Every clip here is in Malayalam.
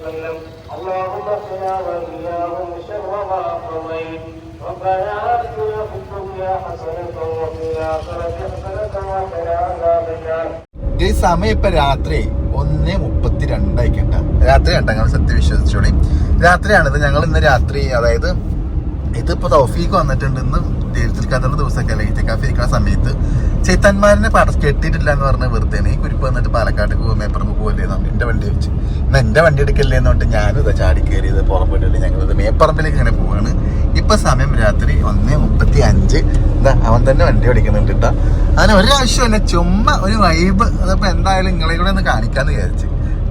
وسلم اللهم قنا واياهم شر ما قضيت ربنا اتنا في الدنيا حسنه وفي الاخره حسنه وقنا عذاب النار ഈ സമയം ഇപ്പൊ രാത്രി ഒന്ന് മുപ്പത്തി രണ്ടായിക്കണ്ട രാത്രി കണ്ട ഞങ്ങൾ സത്യം വിശ്വസിച്ചോളി രാത്രിയാണിത് ഞങ്ങൾ ഇന്ന് രാത്രി അതായത് ഇതിപ്പോ തൗഫീഖ് വന്നിട്ടുണ്ട് ഇന്ന് തീരത്തിൽ കഥയുടെ ദിവസമൊക്കെ അല്ലെങ്കിൽ ഇത്തേക്കാഫി ഇരിക്കുന്ന സമയത്ത്. ചേത്തന്മാരിനെ പട കെട്ടിയിട്ടില്ല എന്ന് പറഞ്ഞ വെറുതെ ഈ കുരിപ്പ് വന്നിട്ട് പാലക്കാട് പോകും മേപ്പറമ്പ് പോകല്ലേ എന്റെ വണ്ടി വെച്ച്. എന്നാ എന്റെ വണ്ടി എടുക്കല്ലേ എന്നോട്ട് ഞാനും ഇതാ ചാടി കയറിയത്. പുറപ്പെട്ടിട്ട് ഞങ്ങളിത് മേപ്പറമ്പിലേക്ക് ഇങ്ങനെ പോവാണ്. ഇപ്പൊ സമയം രാത്രി ഒന്ന് മുപ്പത്തി അഞ്ച് എന്താ അവൻ തന്നെ വണ്ടി ഓടിക്കുന്നുണ്ട് കേട്ടോ അതിന് ഒരാവശ്യമില്ല ചുമ്മാ ഒരു വൈബ് അതപ്പോ എന്തായാലും നിങ്ങളെ കൂടെ ഒന്ന് കാണിക്കാന്ന് വിചാരിച്ചു.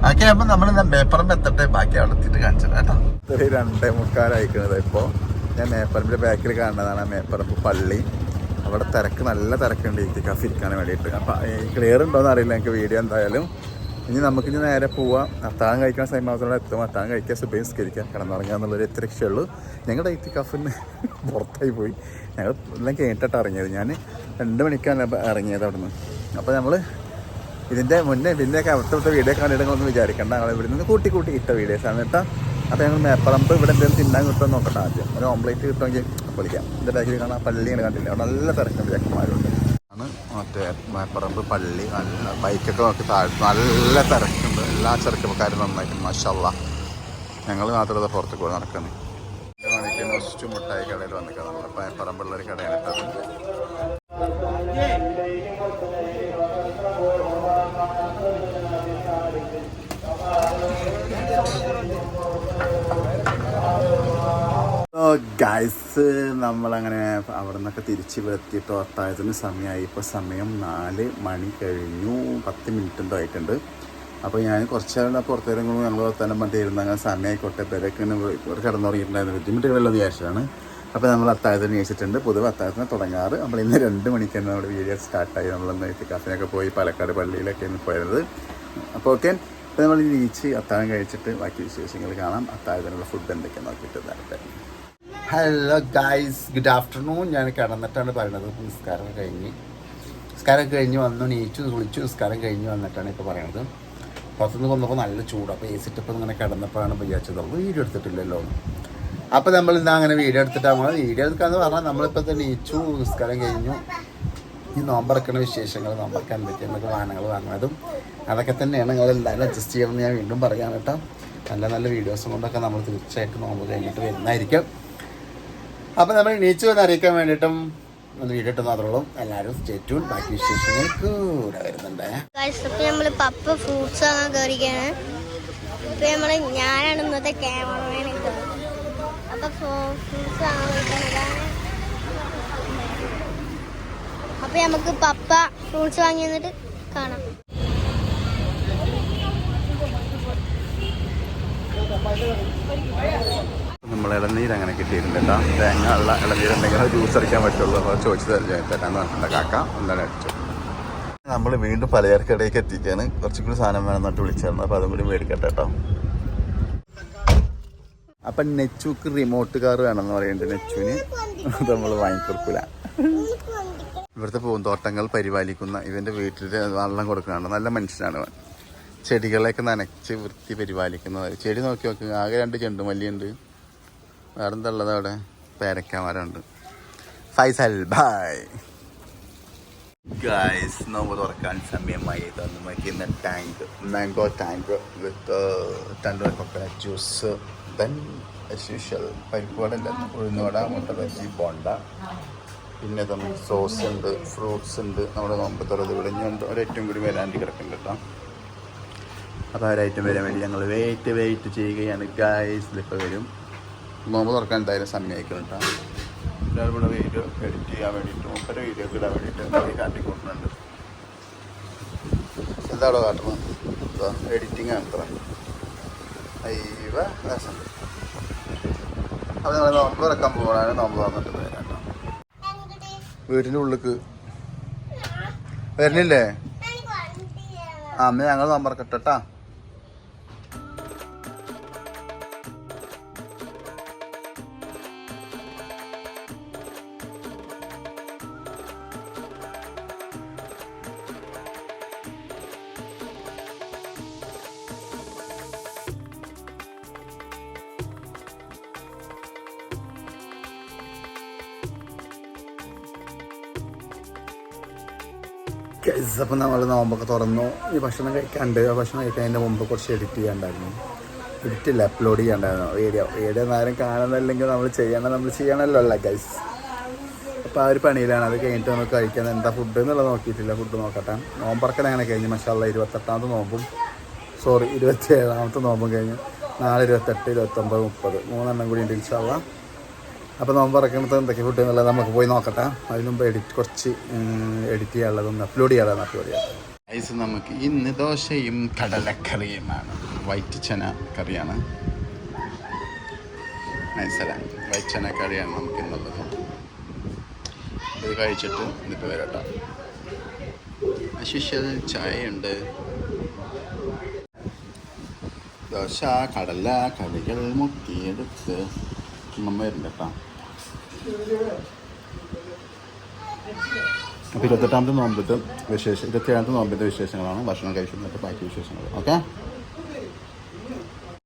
ഓക്കെ അപ്പൊ മേപ്പറമ്പ് എത്തട്ടെ. ബാക്കി അവിടെ എത്തിയിട്ട് കാണിച്ചത് കേട്ടോ രണ്ടേ മുക്കാലായിക്കണത് ഇപ്പോ. ഞാൻ മേപ്പറമ്പിന്റെ ബാക്കിൽ കാണുന്നതാണ് മേപ്പറമ്പ് പള്ളി. അവിടെ തിരക്ക് നല്ല തിരക്കുണ്ട് ഇത്തിക്കാഫ് ഇരിക്കാൻ വേണ്ടിയിട്ട്. അപ്പം ക്ലിയർ ഉണ്ടോയെന്ന് അറിയില്ല എനിക്ക് വീഡിയോ എന്തായാലും. ഇനി നമുക്ക് ഇനി നേരെ പോവാം. അത്താഴം കഴിക്കാൻ സമയത്തോടെ എത്തും അത്താഴം കഴിക്കുക സുബൈ നിസ്കരിക്കുക കിടന്നുറങ്ങുക എന്നുള്ളൊരു എത്ര രക്ഷയുള്ളൂ ഞങ്ങളുടെ ഇത്തിക്കാഫിന് പുറത്തായി പോയി. ഞങ്ങൾ എല്ലാം കേട്ടിട്ട് ഇറങ്ങിയത്. ഞാൻ രണ്ട് മണിക്കാണ് ഇറങ്ങിയത് അവിടെ നിന്ന് അപ്പോൾ നമ്മൾ ഇതിന്റെ മുന്നേ പിന്നെയൊക്കെ അവിടുത്തെ വീഡിയോ വീഡിയോ കണ്ടിടങ്ങളൊന്നും വിചാരിക്കേണ്ട. ഞങ്ങൾ ഇവിടെ നിന്ന് കൂട്ടി കൂട്ടി ഇട്ട വീഡിയോസാണ് കേട്ടോ. അപ്പോൾ ഞങ്ങൾ മേപ്പറമ്പ് ഇവിടെ എന്തെങ്കിലും തിന്നാൻ കിട്ടുമെന്ന് നോക്കട്ടെ ആദ്യം. ഒരു ഓംപ്ലേറ്റ് കിട്ടുമെങ്കിൽ വിളിക്കാം എന്റെ ബാക്കിൽ കാണാൻ പള്ളിയാണ് കണ്ടില്ല? അവിടെ നല്ല തിരക്കുണ്ട് ചെക്കന്മാരുണ്ട്. ആണ് മറ്റേ മേപ്പറമ്പ് പള്ളി. നല്ല ബൈക്കൊക്കെ നോക്കി താഴെ നല്ല തിരക്കുണ്ട്. എല്ലാ ചെറുപ്പക്കാരും നന്നായിട്ട് മഷല്ല ഞങ്ങൾ മാത്രമേ പുറത്ത് പോയി നടക്കുന്നത് മണിക്ക് മുട്ടായി കടയിൽ വന്നിട്ടുണ്ട് നമ്മുടെ മേപ്പറമ്പുള്ള ഒരു കടയാണ് ഗൈസ് നമ്മളങ്ങനെ അവിടെ നിന്നൊക്കെ തിരിച്ച് ഇവിടെ എത്തിയിട്ട് സമയമായി. ഇപ്പോൾ സമയം നാല് മണി കഴിഞ്ഞു പത്ത് മിനിറ്റ് എന്തോ ആയിട്ടുണ്ട്. അപ്പോൾ ഞാൻ കുറച്ച് നേരം പുറത്തേരും കൂടി ഞങ്ങൾ ഒത്താനും മറ്റേ ഇരുന്ന് അങ്ങനെ സമയമായിക്കോട്ടെ. പേരൊക്കെ കിടന്നുറങ്ങിയിട്ടുണ്ടായിരുന്നു. ബുദ്ധിമുട്ടുകളുള്ള വിചാരിച്ചതാണ്. അപ്പോൾ നമ്മൾ അത്താഴത്തിന് കഴിച്ചിട്ടുണ്ട് പൊതുവെ അത്താഴത്തിന് തുടങ്ങാറ്. നമ്മൾ ഇന്ന് രണ്ട് മണിക്ക് തന്നെ നമ്മുടെ വീഡിയോ സ്റ്റാർട്ടായി. നമ്മളൊന്ന് കാഫിനൊക്കെ പോയി പാലക്കാട് പള്ളിയിലൊക്കെയാണ് പോയത്. അപ്പോൾ ഓക്കെ. അപ്പോൾ നമ്മൾ ഈച്ച് അത്താഴം കഴിച്ചിട്ട് ബാക്കി വിശേഷങ്ങൾ കാണാം. അത്താഴത്തിനുള്ള ഫുഡ് എന്തൊക്കെയാണ് നോക്കിയിട്ട് നേരത്തെ ഹലോ ഗായ്സ് ഗുഡ് ആഫ്റ്റർനൂൺ ഞാൻ കിടന്നിട്ടാണ് പറയുന്നത് നിസ്കാരം കഴിഞ്ഞ്. നിസ്കാരം കഴിഞ്ഞ് വന്നു നീച്ചു കുളിച്ചു. നിസ്കാരം കഴിഞ്ഞ് വന്നിട്ടാണ് ഇപ്പോൾ പറയുന്നത് പുറത്തുനിന്ന് വന്നപ്പോൾ നല്ല ചൂട്. അപ്പോൾ എ സിറ്റിപ്പോൾ ഇങ്ങനെ കിടന്നപ്പോഴാണ് വിചാരിച്ചത്. വീഡിയോ എടുത്തിട്ടില്ലല്ലോ? അപ്പോൾ നമ്മൾ ഇന്ന് അങ്ങനെ വീഡിയോ എടുത്തിട്ട് നമ്മൾ വീഡിയോ എടുക്കാന്ന് പറഞ്ഞാൽ നമ്മളിപ്പോൾ തന്നെ നീച്ചു നിസ്കാരം കഴിഞ്ഞു. ഈ നോമ്പറക്കണ വിശേഷങ്ങൾ നോമ്പറക്കാൻ എന്തൊക്കെയാണ് വാഹനങ്ങൾ വാങ്ങുന്നതും അതൊക്കെ തന്നെയാണ്. നിങ്ങൾ എല്ലാവരും അഡ്ജസ്റ്റ് ചെയ്യണമെന്ന് ഞാൻ വീണ്ടും പറയാൻ കേട്ടോ. നല്ല നല്ല വീഡിയോസും കൊണ്ടൊക്കെ നമ്മൾ തീർച്ചയായിട്ടും നോമ്പ് കഴിഞ്ഞിട്ട് വരുന്നതായിരിക്കും. അപ്പം നമ്മൾ നീച്ചു എന്ന് അറിയിക്കാൻ വേണ്ടിയിട്ടും ഒന്ന് വീഡിയോ മാത്രമുള്ളൂ. എല്ലാവരും സ്റ്റേറ്റ്യൂൺ ബാക്കി സ്റ്റേഷനിൽ കൂടെ വരുന്നുണ്ട്. നമ്മൾ പപ്പ ഫ്രൂട്ട്സ് വാങ്ങാൻ കയറിക്കാണ് ഇപ്പൊ ഇന്നത്തെ ക്യാമറമാൻ നമുക്ക് പപ്പ ഫ്രൂട്ട്സ് വാങ്ങി കാണാം. നമ്മൾ ഇളനീര് അങ്ങനെ കിട്ടിയിട്ടുണ്ട് കേട്ടോ തേങ്ങ ഉള്ള ഇളനീരുണ്ടെങ്കിൽ ജ്യൂസ് അടിക്കാൻ പറ്റുള്ളൂ. അപ്പോൾ ചോദിച്ചത് തരാന്ന് പറഞ്ഞിട്ടുണ്ട്. കാക്ക എന്താണ് അടിച്ചു നമ്മൾ വീണ്ടും പലചരക്കടയിലേക്ക് എത്തിക്കാണ് കുറച്ചും കൂടി സാധനം വേണം എന്നിട്ട് വിളിച്ചായിരുന്നു അപ്പോൾ അതും കൂടി മേടിക്കട്ടെ കേട്ടോ. അപ്പം നെച്ചുക്ക് റിമോട്ട് കാർ വേണമെന്ന് പറയുന്നുണ്ട് നെച്ചുവിന്. അത് നമ്മൾ വാങ്ങിക്കൊടുക്കില്ല ഇവിടുത്തെ പൂന്തോട്ടങ്ങൾ പരിപാലിക്കുന്ന ഇവന്റെ വീട്ടിൽ വെള്ളം കൊടുക്കുകയാണ് നല്ല മനുഷ്യനാണ് അവൻ. ചെടികളെയൊക്കെ നനച്ച് വൃത്തി പരിപാലിക്കുന്നത് ചെടി നോക്കി നോക്കി. ആകെ രണ്ട് ചെണ്ടുമല്ലിയുണ്ട്. വേറെ എന്താ അവിടെ പേരക്കാമാരുണ്ട് ഫൈസൽ ബായ് ഗൈസ് നോമ്പ് തുറക്കാൻ സമയമായി. തന്നു tang mango tang with tender coconut juice then usual parippuvada uzhunnuvada mutta bajji bonda. പിന്നെ തന്നെ സോസ് ഉണ്ട് ഫ്രൂട്ട്സ് ഉണ്ട്. നമ്മുടെ നോമ്പ് തുറത് ഏറ്റവും ഒരേറ്റവും കൂടി വരാണ്ടി കിടക്കുന്നുണ്ട് കേട്ടോ. അപ്പോൾ ഒരേറ്റം വരാൻ വേണ്ടി ഞങ്ങൾ വെയിറ്റ് വെയിറ്റ് ചെയ്യുകയാണ്. ഗൈസ് ഇപ്പോൾ വരും. നോമ്പ് തുറക്കാൻ എന്തായാലും സമയമായിക്കണം കേട്ടോ എല്ലാവരും ഇവിടെ വീഡിയോ എഡിറ്റ് ചെയ്യാൻ വേണ്ടിയിട്ട് മുപ്പര വീഡിയോ ഒക്കെ ഇടാൻ വേണ്ടിയിട്ട് കാട്ടിക്കൊണ്ടുണ്ട് എന്താണോ കാട്ടുന്നത് എഡിറ്റിംഗ് ആണ് അത്ര അയ്യവ രസം അപ്പോൾ ഞങ്ങൾ നോമ്പ് തുറക്കാൻ പോകണമെങ്കിൽ നോമ്പ് തുറന്നിട്ട് കേട്ടോ വീടിന്റെ ഉള്ളിക്ക് വരുന്നില്ലേ അമ്മ ഞങ്ങൾ നമ്പർ കിട്ടട്ടാ അപ്പം നമ്മൾ നോമ്പൊക്കെ തുറന്നു. ഈ ഭക്ഷണം കഴിക്കാണ്ട് ഭക്ഷണം കഴിക്കുന്നതിന്റെ മുമ്പ് കുറച്ച് എഡിറ്റ് ചെയ്യാണ്ടായിരുന്നു. എഡിറ്റ് ഇല്ല അപ്ലോഡ് ചെയ്യാണ്ടായിരുന്നു. വീഡിയോ വീഡിയോ നേരം കാണുന്നില്ലെങ്കിൽ നമ്മൾ ചെയ്യണം നമ്മൾ ചെയ്യണമല്ലോ അല്ല ഗൈസ് അപ്പോൾ ആ ഒരു പണിയിലാണ് അത് കഴിഞ്ഞിട്ട് നമുക്ക് കഴിക്കാൻ എന്താ ഫുഡ് എന്നുള്ളത് നോക്കിയിട്ടില്ല. ഫുഡ് നോക്കട്ടെ. നോമ്പറക്കൽ അങ്ങനെ കഴിഞ്ഞ്. മഷാല്ല ഇരുപത്തെട്ടാമത്തെ നോമ്പും സോറി ഇരുപത്തി ഏഴാമത്തെ നോമ്പും കഴിഞ്ഞ്. നാല് ഇരുപത്തെട്ട് ഇരുപത്തൊമ്പത് മുപ്പത്. മൂന്നെണ്ണം കൂടി ഉണ്ട് ഇൻഷാല്ല അപ്പോൾ നോമ്പ് ഇറക്കണത് എന്തൊക്കെ ഫുഡ് എന്നുള്ളത് നമുക്ക് പോയി നോക്കട്ടെ. അതിന് മുമ്പ് എഡിറ്റ് കുറച്ച് എഡിറ്റ് ചെയ്യാനുള്ളതൊന്ന് അപ്ലോഡ് ചെയ്യാതാണ് അപ്ലോഡ് ചെയ്യാം ഐസ് നമുക്ക് ഇന്ന് ദോശയും കടലക്കറിയുമാണ്. വൈറ്റ് ചന കറിയാണ്. വൈറ്റ് ചന കറിയാണ് നമുക്ക് ഇന്നുള്ളത് ഇത് കഴിച്ചിട്ട് എന്നിട്ട് വരട്ടോ. അശിഷ്യൽ ചായയുണ്ട്. ദോശ കടല കറികൾ മുക്കിയെടുത്ത് നമ്മൾ വരുന്നുണ്ട് കേട്ടോ. അപ്പോൾ ഇരുപത്തെട്ടാമത്തെ നോമ്പിട്ട് വിശേഷം ഇരുപത്തിയേഴാമത്തെ നോമ്പിന്റെ വിശേഷങ്ങളാണ് ഭക്ഷണം കഴിച്ചിട്ട് ബാക്കി വിശേഷങ്ങൾ. ഓക്കെ?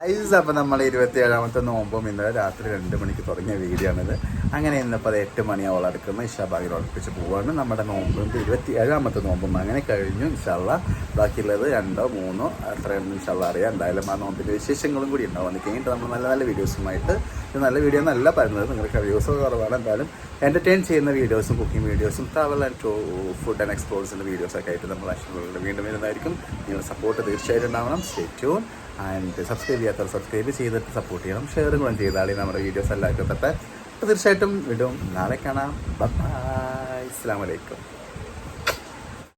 ഐസ് അപ്പോൾ നമ്മൾ ഇരുപത്തിയേഴാമത്തെ നോമ്പും ഇന്നലെ രാത്രി രണ്ട് മണിക്ക് തുടങ്ങിയ വീഡിയോ അങ്ങനെ ഇന്നിപ്പോൾ അത് എട്ട് മണിയാവോളം അടുക്കുന്ന. ഇഷാബാഗിൽ ഉറപ്പിച്ച് പോവാണ്. നമ്മുടെ നോമ്പും ഇരുപത്തി ഏഴാമത്തെ നോമ്പും അങ്ങനെ കഴിഞ്ഞു. ഇൻഷാല്ല ബാക്കിയുള്ളത് രണ്ടോ മൂന്നോ അത്രയൊന്നും ഇൻഷാല്ല അറിയാം. എന്തായാലും ആ നോമ്പിന്റെ വിശേഷങ്ങളും കൂടി ഉണ്ടാവും. കഴിഞ്ഞിട്ട് നമ്മൾ നല്ല നല്ല വീഡിയോസുമായിട്ട് നല്ല വീഡിയോ എന്നല്ല പറയുന്നത്. നിങ്ങൾക്ക് വ്യൂസ് കുറവാണ്. എന്തായാലും എന്റർടൈൻ ചെയ്യുന്ന വീഡിയോസും കുക്കിംഗ് വീഡിയോസും travel and to food and എക്സ്പ്ലോർസിന്റെ വീഡിയോസൊക്കെ ആയിട്ട് നമ്മൾ അശ്വകളിൽ വീണ്ടും വരുന്നതായിരിക്കും. നിങ്ങളുടെ സപ്പോർട്ട് തീർച്ചയായിട്ടും ഉണ്ടാവണം. സ്റ്റേ ട്യൂൺ ആൻഡ് സബ്സ്ക്രൈബ് ചെയ്യാത്തവർ സബ്സ്ക്രൈബ് ചെയ്തിട്ട് സപ്പോർട്ട് ചെയ്യണം. ഷെയറും കൂടെ ചെയ്താലേ നമ്മുടെ വീഡിയോസ് എല്ലാവർക്കും അപ്പോൾ തീർച്ചയായിട്ടും വിടും. നാളെ കാണാം. ബൈ അസ്സാം വലൈക്കും